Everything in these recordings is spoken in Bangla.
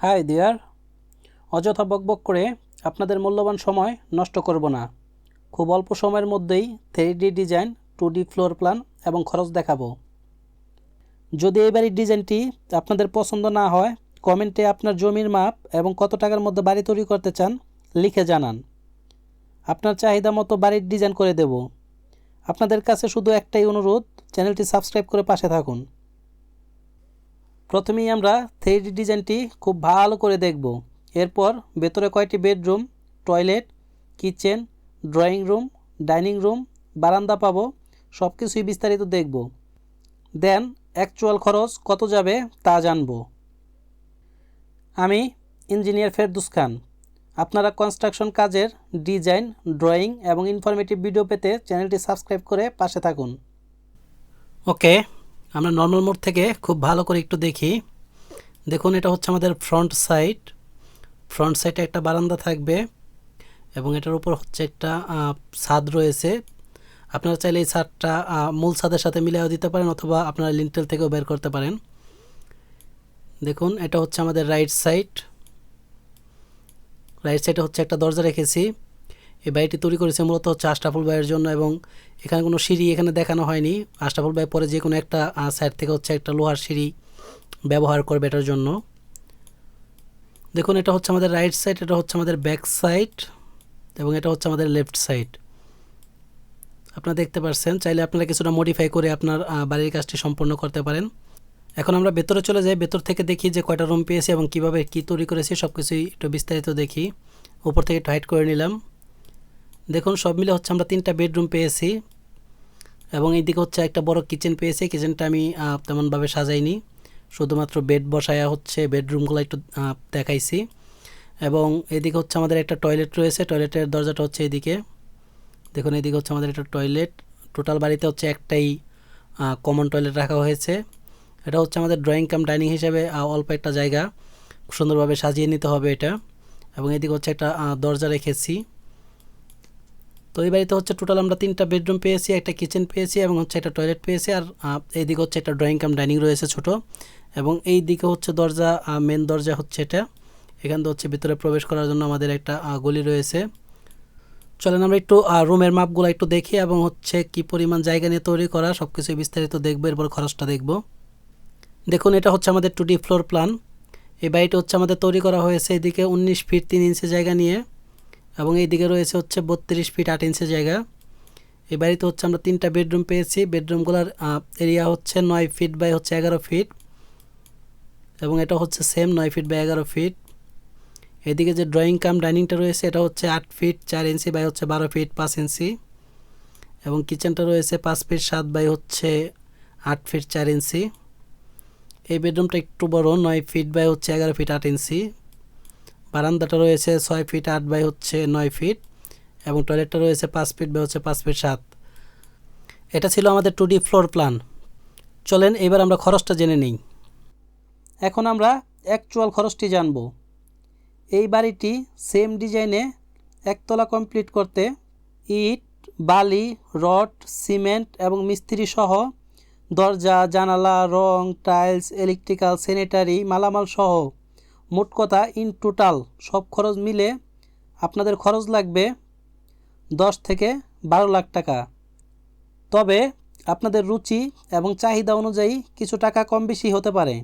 হাই দিয়ার অযথা বকবক করে আপনাদের মূল্যবান সময় নষ্ট করব না। খুব অল্প সময়ের মধ্যেই three design two D floor plan এবং খরচ দেখাবো। যদি এই বাড়ির ডিজাইনটি আপনাদের পছন্দ না হয়, কমেন্টে আপনার জমির মাপ এবং কত টাকার মধ্যে বাড়ি তৈরি করতে চান লিখে জানান। আপনার চাহিদা মতো বাড়ির ডিজাইন করে দেব। আপনাদের কাছে শুধু একটাই অনুরোধ, চ্যানেলটি সাবস্ক্রাইব করে পাশে থাকুন। প্রথমেই আমরা থ্রিডি ডিজাইনটি খুব ভালো করে দেখব। এরপর ভেতরে কয়টি bedroom, toilet, kitchen, drawing room, dining room, বারান্দা পাবো সব কিছুই বিস্তারিত দেখব। দেন অ্যাকচুয়াল খরচ কত যাবে তা জানব। আমি ইঞ্জিনিয়ার ফেরদুস খান। আপনারা কনস্ট্রাকশন কাজের ডিজাইন, ড্রয়িং এবং ইনফরমেটিভ ভিডিও পেতে চ্যানেলটি সাবস্ক্রাইব করে পাশে থাকুন। ওকে আমরা নর্মাল মোড থেকে খুব ভালো করে একটু দেখি। দেখুন, এটা হচ্ছে আমাদের ফ্রন্ট সাইড ফ্রন্ট সাইডে একটা বারান্দা থাকবে এবং এটার উপর হচ্ছে একটা ছাদ রয়েছে। আপনারা চাইলে এই ছাদটা মূল ছাদের সাথে মিলিয়েও দিতে পারেন অথবা আপনারা লিন্টেল থেকেও বের করতে পারেন। দেখুন, এটা হচ্ছে আমাদের রাইট সাইড রাইট সাইডে হচ্ছে একটা দরজা রেখেছি। এই বাড়িটি তৈরি করেছে মূলত হচ্ছে আশরাফুল ভাইয়ের জন্য এবং এখানে কোনো সিঁড়ি এখানে দেখানো হয়নি। আশরাফুল ভাই পরে যে কোনো একটা সাইড থেকে হচ্ছে একটা লোহার সিঁড়ি ব্যবহার করবে এটার জন্য। দেখুন, এটা হচ্ছে আমাদের রাইট সাইড এটা হচ্ছে আমাদের ব্যাক সাইড এবং এটা হচ্ছে আমাদের লেফট সাইড আপনারা দেখতে পাচ্ছেন চাইলে আপনারা কিছুটা মডিফাই করে আপনার বাড়ির কাজটি সম্পন্ন করতে পারেন। এখন আমরা ভেতরে চলে যাই, ভেতর থেকে দেখি যে কয়টা রুম পেয়েছি এবং কীভাবে কি তৈরি করেছি সব কিছুই একটু বিস্তারিত দেখি। উপর থেকে টাইট করে নিলাম। দেখুন, সব মিলে হচ্ছে আমরা তিনটা বেডরুম পেয়েছি। এবং এইদিকে হচ্ছে একটা বড় কিচেন পেয়েছি। কিচেনটা আমি তেমনভাবে সাজাইনি। শুধুমাত্র বেড বসায়া হচ্ছে বেডরুমগুলো একটু দেখাইছি। এবং এদিকে হচ্ছে আমাদের একটা টয়লেট রয়েছে। টয়লেটের দরজাটা হচ্ছে এদিকে। দেখুন, এদিকে হচ্ছে আমাদের একটা টয়লেট টোটাল বাড়িতে হচ্ছে একটাই কমন টয়লেট রাখা হয়েছে। এটা হচ্ছে আমাদের ড্রয়িং কাম ডাইনিং হিসেবে অল্প একটা জায়গা। সুন্দরভাবে সাজিয়ে নিতে হবে এটা। এবং এদিকে হচ্ছে একটা দরজা রেখেছি। তো এই বাড়িতে হচ্ছে টোটাল আমরা তিনটা বেডরুম পেয়েছি, একটা কিচেন পেয়েছি এবং হচ্ছে একটা টয়লেট পেয়েছি। আর এইদিকে হচ্ছে একটা ড্রয়িং কাম ডাইনিং রয়েছে ছোট। এবং এই দিকে হচ্ছে দরজা মেন দরজা হচ্ছে এটা। এখান থেকে হচ্ছে ভিতরে প্রবেশ করার জন্য আমাদের একটা গলি রয়েছে। চলেন আমরা একটু রুমের মাপগুলো একটু দেখি এবং হচ্ছে কি পরিমাণ জায়গা নিয়ে তৈরি করা সব কিছু বিস্তারিত দেখব, এরপর খরচটা দেখব। দেখুন, এটা হচ্ছে আমাদের টু ডি ফ্লোর প্ল্যান এই বাড়িটা হচ্ছে আমাদের তৈরি করা হয়েছে এদিকে উনিশ ফিট তিন ইঞ্চি জায়গা নিয়ে। এবং এইদিকে রয়েছে হচ্ছে বত্রিশ ফিট আট ইঞ্চি জায়গা। এই বাড়িতে হচ্ছে আমরা তিনটা বেডরুম পেয়েছি। বেডরুমগুলোর এরিয়া হচ্ছে নয় ফিট বাই হচ্ছে এগারো ফিট এবং এটা হচ্ছে সেম নয় ফিট বাই এগারো ফিট এদিকে যে ড্রয়িং কাম ডাইনিংটা রয়েছে, এটা হচ্ছে আট ফিট চার ইঞ্চি বাই হচ্ছে বারো ফিট পাঁচ ইঞ্চি এবং কিচেনটা রয়েছে পাঁচ ফিট সাত বাই হচ্ছে আট ফিট চার ইঞ্চি এই বেডরুমটা একটু বড়, নয় ফিট বাই হচ্ছে এগারো ফিট আট ইঞ্চি বারান্দাটা রয়েছে ছয় ফিট আট বাই হচ্ছে নয় ফিট এবং টয়লেটটা রয়েছে পাঁচ ফিট বাই হচ্ছে পাঁচ ফিট সাত। এটা ছিল আমাদের টু ডি ফ্লোর প্ল্যান। চলেন এবার আমরা খরচটা জেনে নিই। এখন আমরা অ্যাকচুয়াল খরচটি জানব। এই বাড়িটি সেম ডিজাইনে একতলা কমপ্লিট করতে ইট, বালি, রড, সিমেন্ট এবং মিস্ত্রি সহ দরজা, জানালা, রং টাইলস ইলেকট্রিক্যাল স্যানিটারি মালামাল সহ মোট কথা ইন টোটাল সব খরচ মিলে আপনাদের খরচ লাগবে দশ থেকে বারো লাখ টাকা। তবে আপনাদের রুচি এবং চাহিদা অনুযায়ী কিছু টাকা কম বেশি হতে পারে।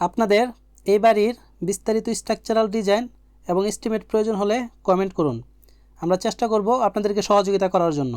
আপনাদের এই বাড়ির বিস্তারিত স্ট্রাকচারাল ডিজাইন এবং এস্টিমেট প্রয়োজন হলে কমেন্ট করুন। আমরা চেষ্টা করব আপনাদেরকে সহযোগিতা করার জন্য।